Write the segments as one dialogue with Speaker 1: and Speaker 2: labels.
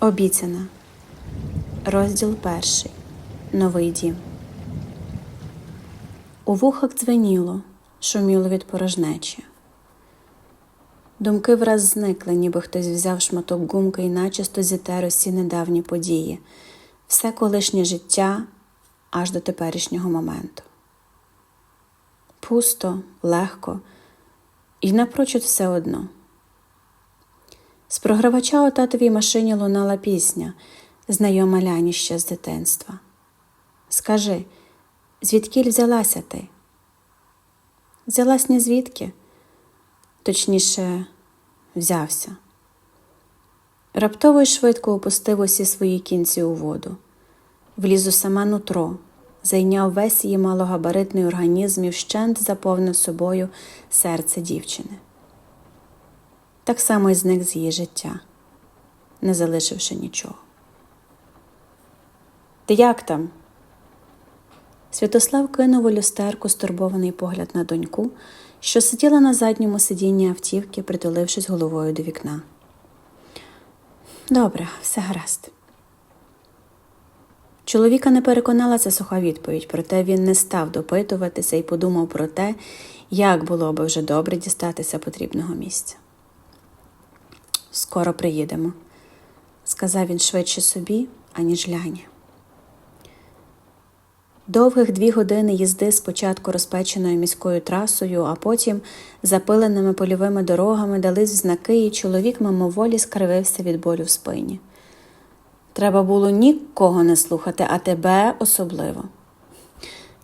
Speaker 1: Обіцяна. Розділ перший. Новий дім. У вухах дзвеніло, шуміло від порожнечі. Думки враз зникли, ніби хтось взяв шматок гумки і начисто зітер усі недавні події, все колишнє життя аж до теперішнього моменту. Пусто, легко і напрочуд все одно. З програвача у татовій машині лунала пісня, знайома Ляні ще з дитинства. Скажи, звідкіль взялася ти? Взялась не звідки? Точніше, взявся. Раптово й швидко опустив усі свої кінці у воду, вліз у саме нутро, зайняв весь її малогабаритний організм і вщент заповнив собою серце дівчини. Так само й зник з її життя, не залишивши нічого. Ти як там? Святослав кинув у люстерку стурбований погляд на доньку, що сиділа на задньому сидінні автівки, притулившись головою до вікна. Добре, все гаразд. Чоловіка не переконала ця суха відповідь, проте він не став допитуватися і подумав про те, як було би вже добре дістатися потрібного місця. Скоро приїдемо, сказав він швидше собі, аніж ляні. Довгих дві години їзди спочатку розпеченою міською трасою, а потім запиленими польовими дорогами дались в знаки, і чоловік мимоволі скривився від болю в спині. Треба було нікого не слухати, а тебе особливо.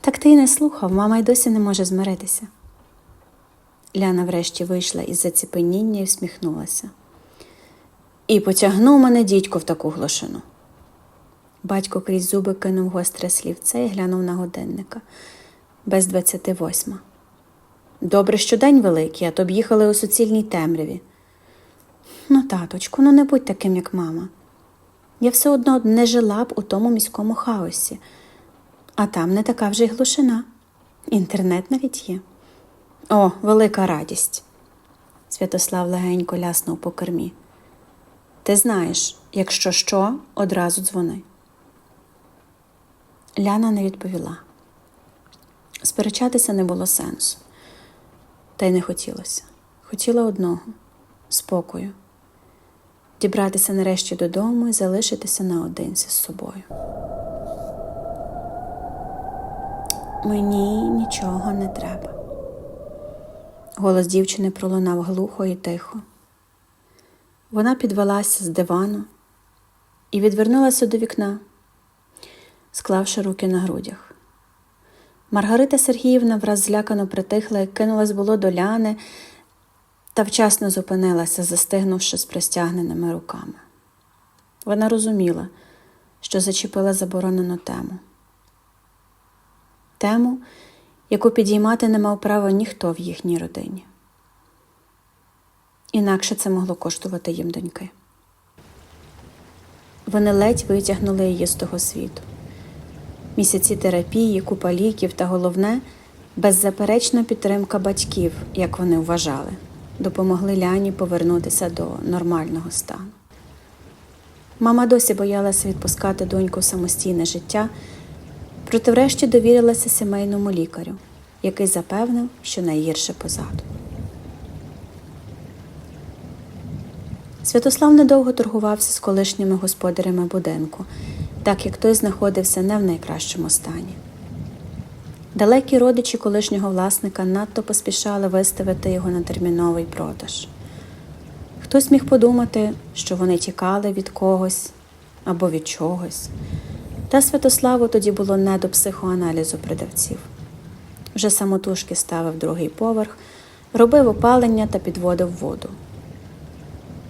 Speaker 1: Так ти й не слухав, мама й досі не може змиритися. Ляна врешті вийшла із заціпеніння і всміхнулася. І потягнув мене дідько в таку глушину. Батько крізь зуби кинув гостре слівце і глянув на годинника. Без двадцяти восьма. Добре, що день великий, а то б їхали у суцільній темряві. Ну, таточку, ну не будь таким, як мама. Я все одно не жила б у тому міському хаосі, а там не така вже й глушина. Інтернет навіть є. О, велика радість. Святослав легенько ляснув по кермі. Ти знаєш, якщо що, одразу дзвони. Ляна не відповіла. Сперечатися не було сенсу, та й не хотілося. Хотіла одного спокою, дібратися нарешті додому і залишитися наодинці з собою. Мені нічого не треба. Голос дівчини пролунав глухо і тихо. Вона підвелася з дивану і відвернулася до вікна, склавши руки на грудях. Маргарита Сергіївна враз злякано притихла і кинулась було до ляни та вчасно зупинилася, застигнувши з простягненими руками. Вона розуміла, що зачепила заборонену тему. Тему, яку підіймати не мав права ніхто в їхній родині. Інакше це могло коштувати їм доньки. Вони ледь витягнули її з того світу. Місяці терапії, купа ліків та головне беззаперечна підтримка батьків, як вони вважали, допомогли Ляні повернутися до нормального стану. Мама досі боялася відпускати доньку в самостійне життя, проте врешті довірилася сімейному лікарю, який запевнив, що найгірше позаду. Святослав недовго торгувався з колишніми господарями будинку, так як той знаходився не в найкращому стані. Далекі родичі колишнього власника надто поспішали виставити його на терміновий продаж. Хтось міг подумати, що вони тікали від когось або від чогось. Та Святославу тоді було не до психоаналізу продавців. Вже самотужки ставив другий поверх, робив опалення та підводив воду.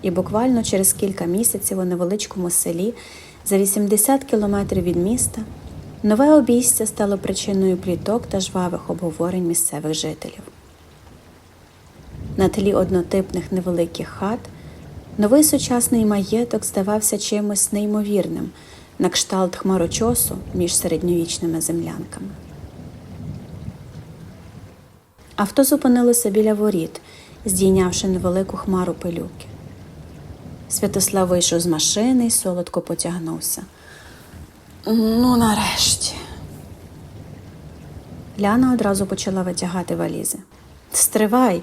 Speaker 1: І буквально через кілька місяців у невеличкому селі за 80 кілометрів від міста нове обійстя стало причиною пліток та жвавих обговорень місцевих жителів. На тлі однотипних невеликих хат новий сучасний маєток здавався чимось неймовірним на кшталт хмарочосу між середньовічними землянками. Авто зупинилося біля воріт, здійнявши невелику хмару пилюки. Святослав вийшов з машини і солодко потягнувся. Ну, нарешті. Ляна одразу почала витягати валізи. Стривай,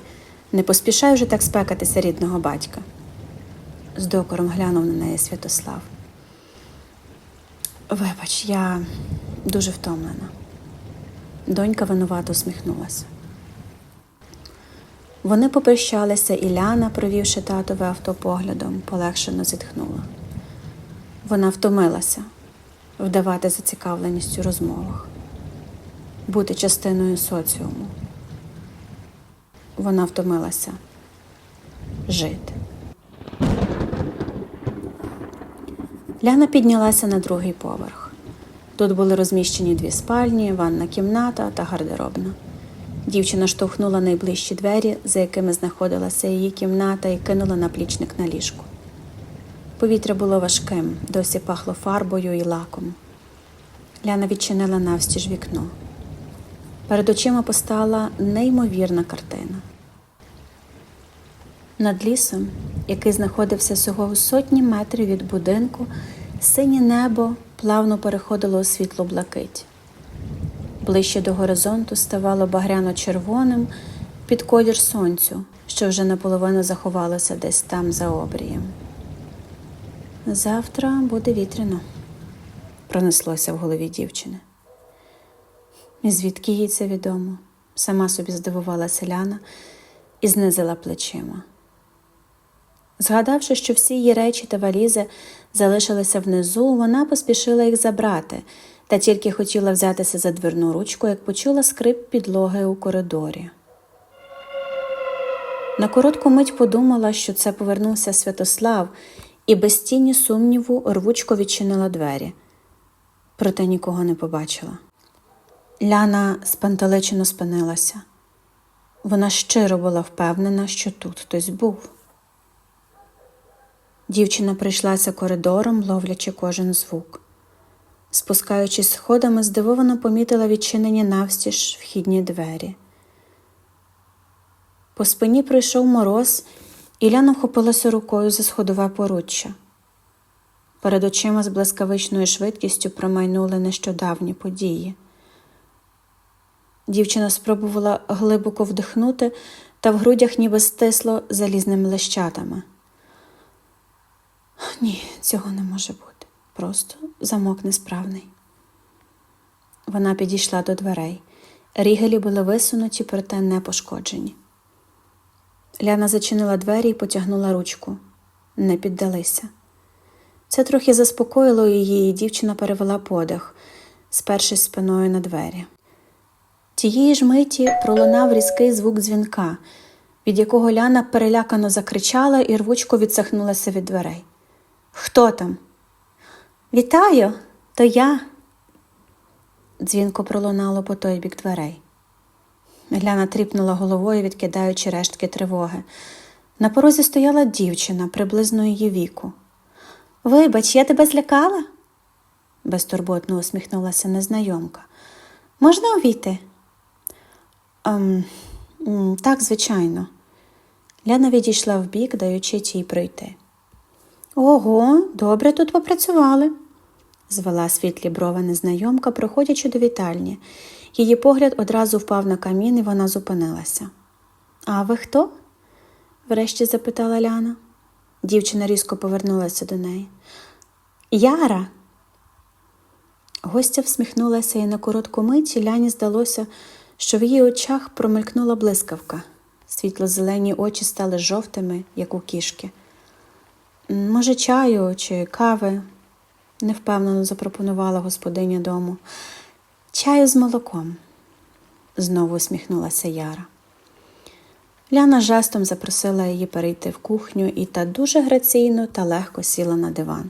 Speaker 1: не поспішай вже так спекатися рідного батька. З докором глянув на неї Святослав. Вибач, я дуже втомлена. Донька винувато усміхнулася. Вони попрощалися, і Ляна, провівши татове авто поглядом, полегшено зітхнула. Вона втомилася вдавати зацікавленість у розмовах, бути частиною соціуму. Вона втомилася жити. Ляна піднялася на другий поверх. Тут були розміщені дві спальні, ванна кімната та гардеробна. Дівчина штовхнула найближчі двері, за якими знаходилася її кімната, і кинула наплічник на ліжку. Повітря було важким, досі пахло фарбою і лаком. Ляна відчинила навстіж вікно. Перед очима постала неймовірна картина. Над лісом, який знаходився всього у сотні метрів від будинку, синє небо плавно переходило у світло блакить. Ближче до горизонту ставало багряно-червоним під колір сонцю, що вже наполовину заховалося десь там за обрієм. Завтра буде вітряно, пронеслося в голові дівчини. І звідки їй це відомо? Сама собі здивувала селяна і знизила плечима. Згадавши, що всі її речі та валізи залишилися внизу, вона поспішила їх забрати та тільки хотіла взятися за дверну ручку, як почула скрип підлоги у коридорі. На коротку мить подумала, що це повернувся Святослав, і без тіні сумніву рвучко відчинила двері, проте нікого не побачила. Ляна спантеличено спинилася. Вона щиро була впевнена, що тут хтось був. Дівчина прийшлася коридором, ловлячи кожен звук. Спускаючись сходами, здивовано помітила відчинені навстіж вхідні двері. По спині пройшов мороз, і Ляна вхопилася рукою за сходове поруччя. Перед очима з блискавичною швидкістю промайнули нещодавні події. Дівчина спробувала глибоко вдихнути, та в грудях ніби стисло залізними лещатами. Ні, цього не може бути. Просто замок несправний. Вона підійшла до дверей. Рігелі були висунуті, проте не пошкоджені. Ляна зачинила двері і потягнула ручку. Не піддалися. Це трохи заспокоїло її, і дівчина перевела подих, спершись спиною на двері. Тієї ж миті пролунав різкий звук дзвінка, від якого Ляна перелякано закричала і рвучко відсахнулася від дверей. Хто там? Вітаю, то я. Дзвінко пролунало по той бік дверей. Гляна тріпнула головою, відкидаючи рештки тривоги. На порозі стояла дівчина приблизно її віку. Вибач, я тебе злякала? безтурботно усміхнулася незнайомка. Можна увійти? Ем, так, звичайно. Ляна відійшла вбік, даючи тій пройти. Ого, добре тут попрацювали, звела світлі брови незнайомка, проходячи до вітальні. Її погляд одразу впав на камін, і вона зупинилася. А ви хто? врешті запитала Ляна. Дівчина різко повернулася до неї. Яра. Гостя всміхнулася, і на коротку мить Ляні здалося, що в її очах промелькнула блискавка. Світло-зелені очі стали жовтими, як у кішки. Може, чаю чи кави? невпевнено запропонувала господиня дому. Чаю з молоком, знову усміхнулася Яра. Ляна жестом запросила її перейти в кухню і та дуже граційно та легко сіла на диван.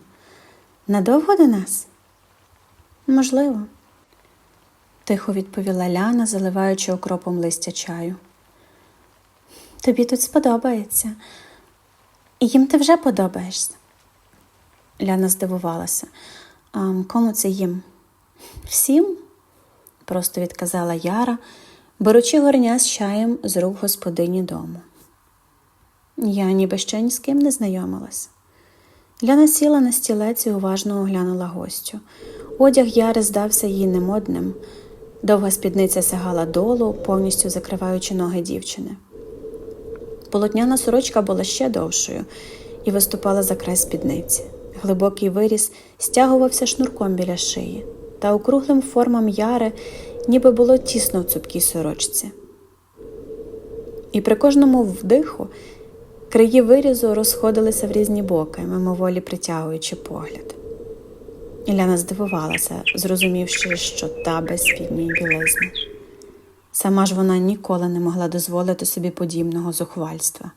Speaker 1: Надовго до нас? Можливо, тихо відповіла Ляна, заливаючи окропом листя чаю. Тобі тут сподобається. І їм ти вже подобаєшся. Ляна здивувалася. А кому це їм? Всім? просто відказала Яра, беручи горня з чаєм з рук господині дому. Я ніби ще ні з ким не знайомилась. Ляна сіла на стілець і уважно оглянула гостю. Одяг Яри здався їй немодним. Довга спідниця сягала долу, повністю закриваючи ноги дівчини. Полотняна сорочка була ще довшою і виступала за край спідниці. Глибокий виріз стягувався шнурком біля шиї, та округлим формам яри ніби було тісно в цупкій сорочці. І при кожному вдиху краї вирізу розходилися в різні боки, мимоволі притягуючи погляд. Іляна здивувалася, зрозумівши, що та без спідньої білизни. Сама ж вона ніколи не могла дозволити собі подібного зухвальства.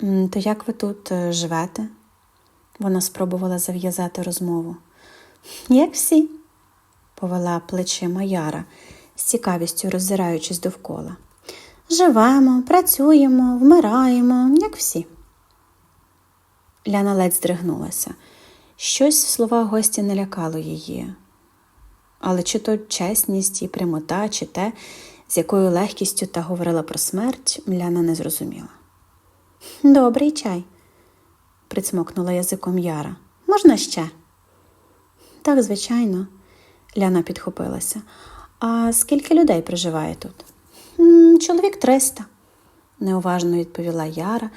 Speaker 1: То як ви тут е, живете? Вона спробувала зав'язати розмову. Як всі, повела плечима Яра, з цікавістю роззираючись довкола. Живемо, працюємо, вмираємо, як всі. Ляна ледь здригнулася. Щось в словах гості не лякало її. Але чи то чесність і прямота, чи те, з якою легкістю та говорила про смерть, Ляна не зрозуміла. Добрий чай, прицмокнула язиком Яра. Можна ще? Так, звичайно, Ляна підхопилася. А скільки людей проживає тут? Чоловік триста, неуважно відповіла Яра,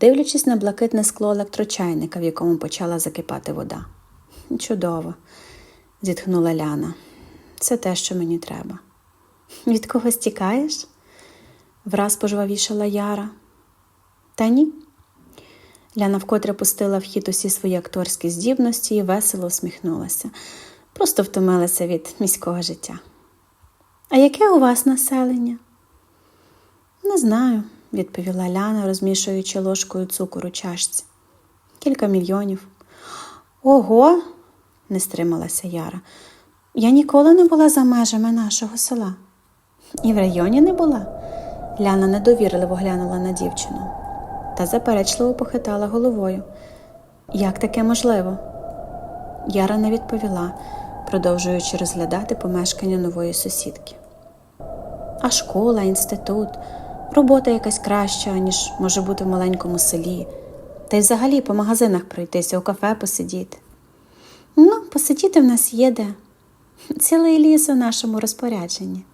Speaker 1: дивлячись на блакитне скло електрочайника, в якому почала закипати вода. Чудово, зітхнула Ляна. Це те, що мені треба. Від когось тікаєш? враз пожвавішала Яра. Та ні. Ляна вкотре пустила в хід усі свої акторські здібності і весело усміхнулася. Просто втомилася від міського життя. А яке у вас населення? Не знаю, відповіла Ляна, розмішуючи ложкою цукор у чашці. Кілька мільйонів. Ого, не стрималася Яра. Я ніколи не була за межами нашого села. І в районі не була. Ляна недовірливо глянула на дівчину та заперечливо похитала головою. Як таке можливо? Яра не відповіла, продовжуючи розглядати помешкання нової сусідки. А школа, інститут, робота якась краща, ніж може бути в маленькому селі, та й взагалі по магазинах пройтися, у кафе посидіти. Ну, посидіти в нас є де. Цілий ліс у нашому розпорядженні.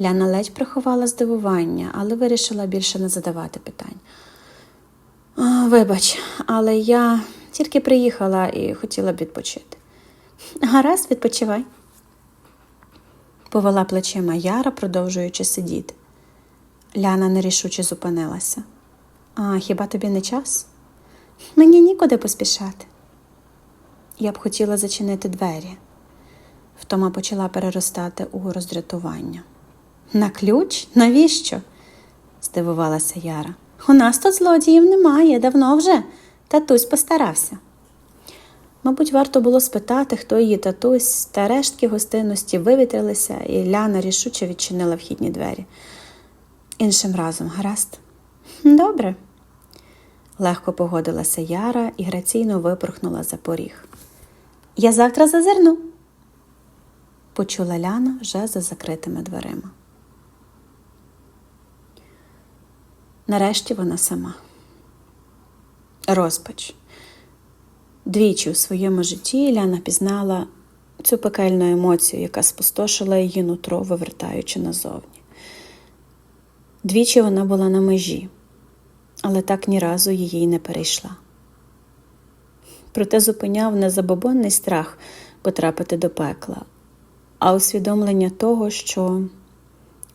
Speaker 1: Ляна ледь приховала здивування, але вирішила більше не задавати питань. «А, Вибач, але я тільки приїхала і хотіла б відпочити. Гаразд, відпочивай. Повела плечима Яра, продовжуючи сидіти. Ляна нерішуче зупинилася. А хіба тобі не час? Мені нікуди поспішати. Я б хотіла зачинити двері. Втома почала переростати у роздратування. На ключ? Навіщо? здивувалася Яра. У нас тут злодіїв немає, давно вже. Татусь постарався. Мабуть, варто було спитати, хто її татусь, та рештки гостинності вивітрилися, і Ляна рішуче відчинила вхідні двері. Іншим разом, гаразд? Добре. Легко погодилася Яра і граційно випорхнула за поріг. Я завтра зазирну, почула Ляна вже за закритими дверима. Нарешті вона сама. Розпач. Двічі у своєму житті Ляна пізнала цю пекельну емоцію, яка спустошила її нутро, вивертаючи назовні. Двічі вона була на межі, але так ні разу її не перейшла. Проте зупиняв не забобонний страх потрапити до пекла, а усвідомлення того, що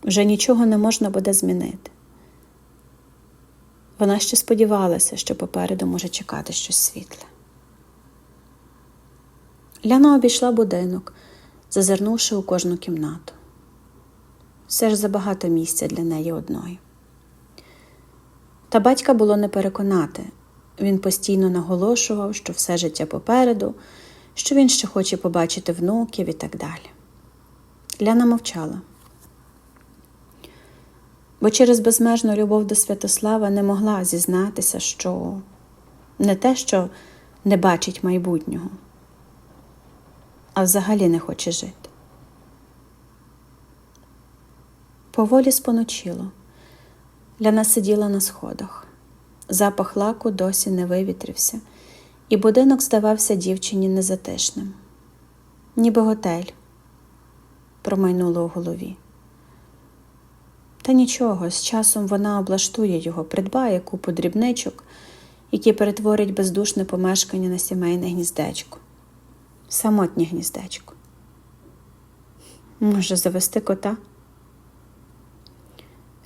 Speaker 1: вже нічого не можна буде змінити. Вона ще сподівалася, що попереду може чекати щось світле. Ляна обійшла будинок, зазирнувши у кожну кімнату. Все ж забагато місця для неї одної. Та батька було не переконати. Він постійно наголошував, що все життя попереду, що він ще хоче побачити внуків і так далі. Ляна мовчала, бо через безмежну любов до Святослава не могла зізнатися, що не те, що не бачить майбутнього, а взагалі не хоче жити. Поволі споночило. Ляна сиділа на сходах. Запах лаку досі не вивітрився, і будинок здавався дівчині незатишним. Ніби готель, промайнуло у голові. Та нічого, з часом вона облаштує його, придбає купу дрібничок, які перетворять бездушне помешкання на сімейне гніздечко, самотнє гніздечко. Може, завести кота?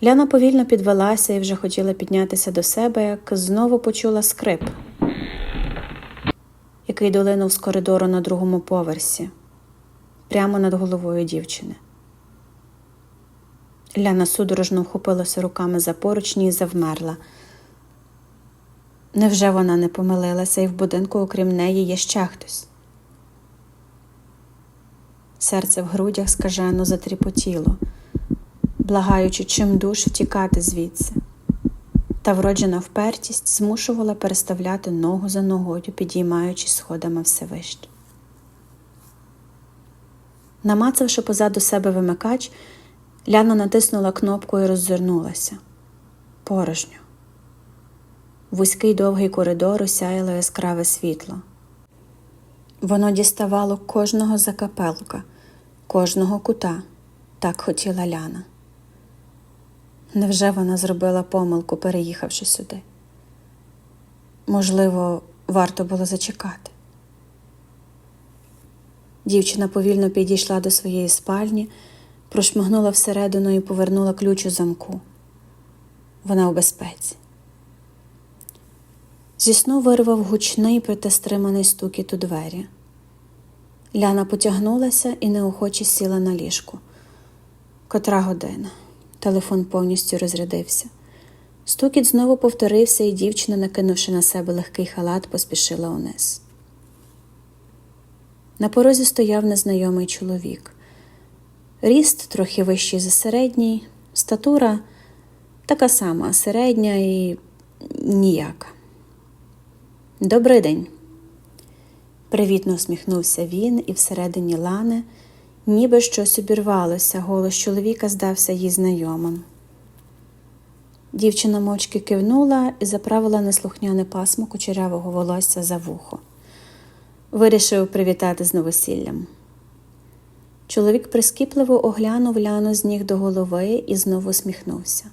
Speaker 1: Ляна повільно підвелася і вже хотіла піднятися до себе, як знову почула скрип, який долинув з коридору на другому поверсі, прямо над головою дівчини. Ляна судорожно вхопилася руками за поручні і завмерла. Невже вона не помилилася, і в будинку, окрім неї, є ще хтось? Серце в грудях скажено затріпотіло, благаючи чим душ втікати звідси. Та вроджена впертість змушувала переставляти ногу за ногою, підіймаючись сходами все вище. Намацавши позаду себе вимикач, Ляна натиснула кнопку і роззирнулася. Порожньо. Вузький довгий коридор осяяло яскраве світло. Воно діставало кожного закапелка, кожного кута, так хотіла Ляна. Невже вона зробила помилку, переїхавши сюди? Можливо, варто було зачекати. Дівчина повільно підійшла до своєї спальні, прошмигнула всередину і повернула ключ у замку. Вона у безпеці. Зі сну вирвав гучний притестриманий стукіт у двері. Ляна потягнулася і неохоче сіла на ліжку. Котра година. Телефон повністю розрядився. Стукіт знову повторився, і дівчина, накинувши на себе легкий халат, поспішила униз. На порозі стояв незнайомий чоловік. Ріст трохи вищий за середній, статура така сама середня і ніяка. Добрий день. Привітно усміхнувся він, і всередині лани, ніби щось обірвалося, голос чоловіка здався їй знайомим. Дівчина мовчки кивнула і заправила неслухняне пасмо кучерявого волосся за вухо. Вирішив привітати з новосіллям. Чоловік прискіпливо оглянув ляну з ніг до голови і знову усміхнувся.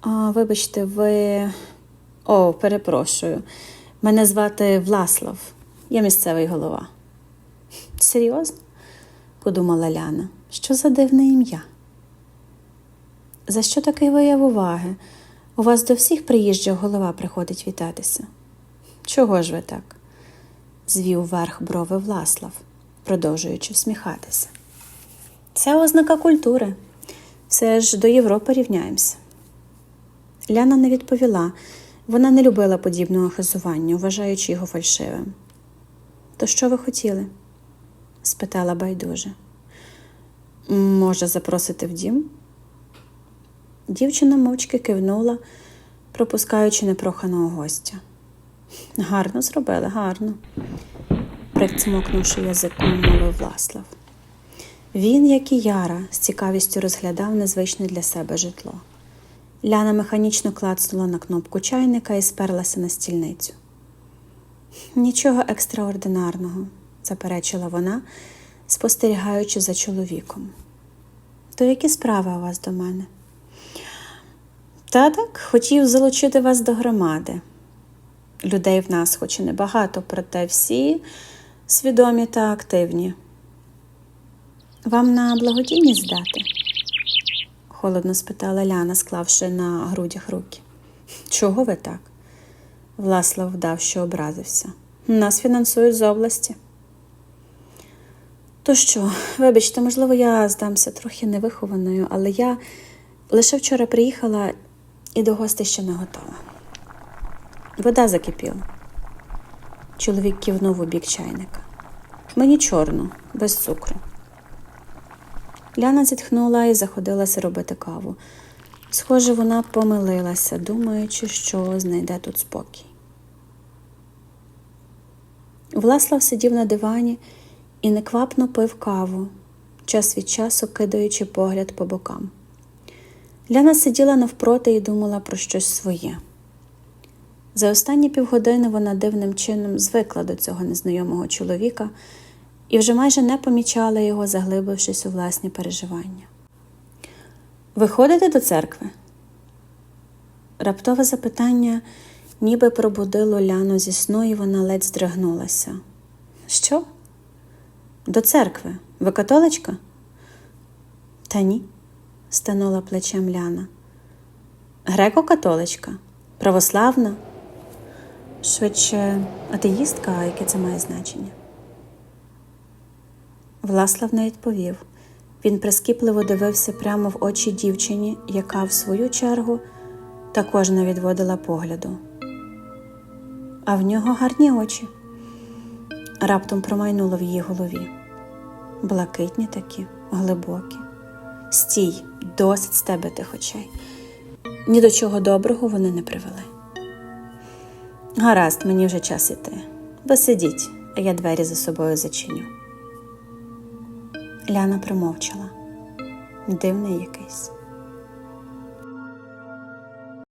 Speaker 1: А, Вибачте, ви. О, перепрошую. Мене звати Власлав, я місцевий голова. Серйозно? Подумала Ляна. Що за дивне ім'я? За що такий вияв уваги? У вас до всіх приїжджих голова приходить вітатися. Чого ж ви так? звів вверх брови Власлав, продовжуючи всміхатися. Це ознака культури. Все ж до Європи рівняємося. Ляна не відповіла. Вона не любила подібного хизування, вважаючи його фальшивим. То що ви хотіли? Спитала байдуже. Може, запросити в дім? Дівчина мовчки кивнула, пропускаючи непроханого гостя. Гарно зробили, гарно, прицмокнувши язиком, мовив Власлав. Він, як і Яра, з цікавістю розглядав незвичне для себе житло. Ляна механічно клацнула на кнопку чайника і сперлася на стільницю. Нічого екстраординарного, заперечила вона, спостерігаючи за чоловіком. То які справи у вас до мене? Та хотів залучити вас до громади. Людей в нас, хоч і небагато, проте всі свідомі та активні. Вам на благодійність здати? холодно спитала Ляна, склавши на грудях руки. Чого ви так? Власлав вдав, що образився. Нас фінансують з області. То що, вибачте, можливо, я здамся трохи невихованою, але я лише вчора приїхала і до гостей ще не готова. Вода закипіла. Чоловік кивнув у бік чайника. Мені чорну, без цукру. Ляна зітхнула і заходилася робити каву. Схоже, вона помилилася, думаючи, що знайде тут спокій. Власлав сидів на дивані і неквапно пив каву, час від часу кидаючи погляд по бокам. Ляна сиділа навпроти і думала про щось своє. За останні півгодини вона дивним чином звикла до цього незнайомого чоловіка і вже майже не помічала його, заглибившись у власні переживання. Ви ходите до церкви? Раптове запитання ніби пробудило Ляну зі сну, і вона ледь здригнулася. Що? До церкви. Ви католичка? Та ні, станула плечем Ляна. Греко-католичка? Православна? Швидше атеїстка, а яке це має значення? Власлав не відповів. Він прискіпливо дивився прямо в очі дівчині, яка, в свою чергу, також не відводила погляду. А в нього гарні очі. Раптом промайнуло в її голові. Блакитні такі, глибокі. Стій, досить з тебе тих очей. Ні до чого доброго вони не привели. Гаразд, мені вже час іти. Ви сидіть, а я двері за собою зачиню. Ляна промовчала. Дивний якийсь.